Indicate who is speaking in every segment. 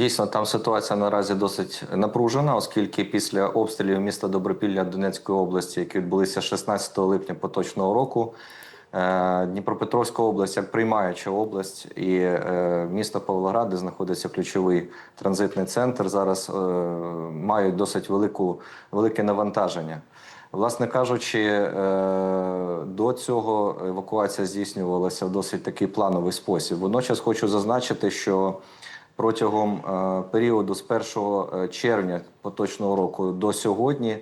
Speaker 1: Дійсно, там ситуація наразі досить напружена, оскільки після обстрілів міста Добропілля Донецької області, які відбулися 16 липня поточного року, е, Дніпропетровська область як приймаюча область і е, місто Павлоград, де знаходиться ключовий транзитний центр, зараз е, мають досить велику, велике навантаження. Власне кажучи, до цього евакуація здійснювалася в досить такий плановий спосіб. Водночас хочу зазначити, що протягом е, періоду з 1 червня поточного року до сьогодні е,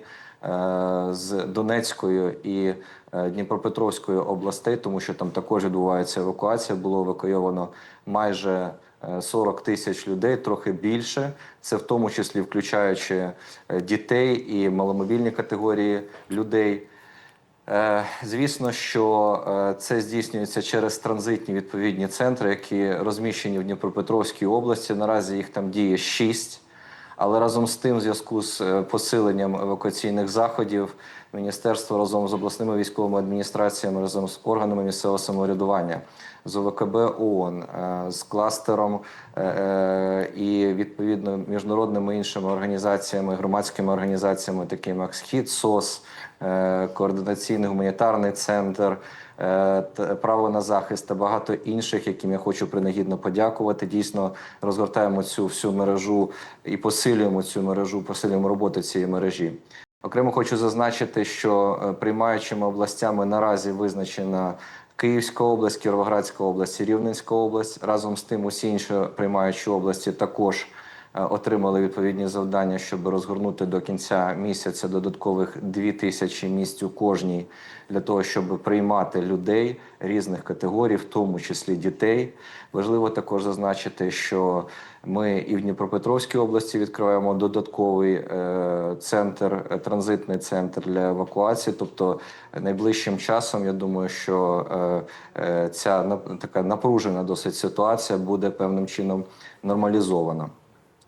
Speaker 1: з Донецької і е, Дніпропетровської областей, тому що там також відбувається евакуація, було евакуйовано майже е, 40 тисяч людей, трохи більше. Це в тому числі включаючи е, дітей і маломобільні категорії людей. Е, Звісно, що е, це здійснюється через транзитні відповідні центри, які розміщені в Дніпропетровській області. Наразі їх там діє шість. Але разом з тим, в зв'язку з е, посиленням евакуаційних заходів, міністерство разом з обласними військовими адміністраціями, разом з органами місцевого самоврядування, з ОВКБ ООН, е, з кластером е, е, і відповідно міжнародними іншими організаціями, громадськими організаціями, такими як Схід СОС, координаційний гуманітарний центр. Право на захист та багато інших, яким я хочу принагідно подякувати. Дійсно розгортаємо цю всю мережу і посилюємо цю мережу, посилюємо роботу цієї мережі. Окремо хочу зазначити, що е, приймаючими областями наразі визначена Київська область, Кіровоградська область Рівненська область. Разом з тим, усі інші приймаючі області також отримали відповідні завдання, щоб розгорнути до кінця місяця додаткових 2 тисячі місць у кожній для того, щоб приймати людей різних категорій, в тому числі дітей. Важливо також зазначити, що ми і в Дніпропетровській області відкриваємо додатковий е, центр, е, транзитний центр для евакуації. Тобто е, найближчим часом, я думаю, що е, е, ця така напружена досить ситуація буде певним чином нормалізована.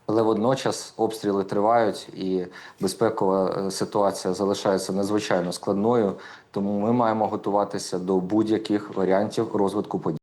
Speaker 1: Але водночас обстріли тривають і безпекова е, ситуація залишається надзвичайно складною. Тому ми маємо готуватися до будь-яких варіантів розвитку подій.